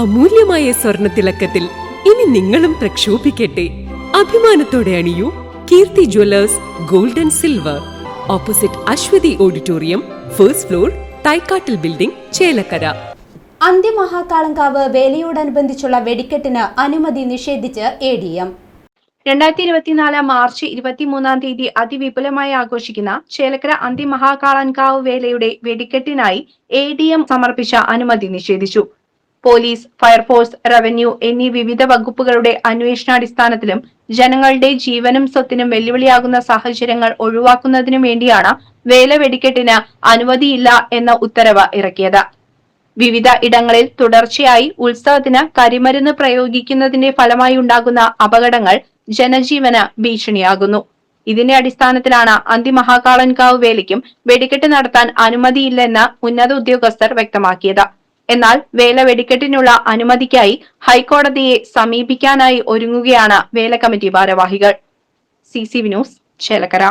അമൂല്യമായ സ്വർണ തിളക്കത്തിൽ ഇനി നിങ്ങളും പ്രക്ഷോഭിക്കട്ടെ. അഭിമാനത്തോടെ അണിയൂ Keerthi jewellers gold and silver. Opposite Aswathi auditorium first floor തൈക്കാട്ടിൽ building Chelakkara. Anthimahakalankavu വേലയോടനുബന്ധിച്ചുള്ള വെടിക്കെട്ടിന് അനുമതി നിഷേധിച്ച് എ ഡി എം. രണ്ടായിരത്തി ഇരുപത്തിനാല് മാർച്ച് ഇരുപത്തിമൂന്നാം തീയതി അതിവിപുലമായി ആഘോഷിക്കുന്ന ചേലക്കര അന്തിമഹാകാളൻകാവ് വേലയുടെ വെടിക്കെട്ടിനായി എ ഡി എം സമർപ്പിച്ച അനുമതി നിഷേധിച്ചു. പോലീസ് ഫയർഫോഴ്സ് റവന്യൂ എന്നീ വിവിധ വകുപ്പുകളുടെ അന്വേഷണാടിസ്ഥാനത്തിലും ജനങ്ങളുടെ ജീവനും സ്വത്തിനും വെല്ലുവിളിയാകുന്ന സാഹചര്യങ്ങൾ ഒഴിവാക്കുന്നതിനു വേണ്ടിയാണ് വേല വെടിക്കെട്ടിന് അനുമതിയില്ല എന്ന ഉത്തരവ് ഇറക്കിയത്. വിവിധ ഇടങ്ങളിൽ തുടർച്ചയായി ഉത്സവത്തിന് കരിമരുന്ന് പ്രയോഗിക്കുന്നതിന്റെ ഫലമായി ഉണ്ടാകുന്ന അപകടങ്ങൾ ജനജീവന് ഭീഷണിയാകുന്നു. ഇതിന്റെ അടിസ്ഥാനത്തിലാണ് അന്തിമഹാകാളൻകാവ് വേലയ്ക്കും വെടിക്കെട്ട് നടത്താൻ അനുമതിയില്ലെന്ന് ഉന്നത ഉദ്യോഗസ്ഥർ വ്യക്തമാക്കിയത്. എന്നാൽ വേല വെടിക്കെട്ടിനുള്ള അനുമതിക്കായി ഹൈക്കോടതിയെ സമീപിക്കാനായി ഒരുങ്ങുകയാണ് വേല കമ്മിറ്റി ഭാരവാഹികൾ. സി സി വിനോസ് ചേലക്കര.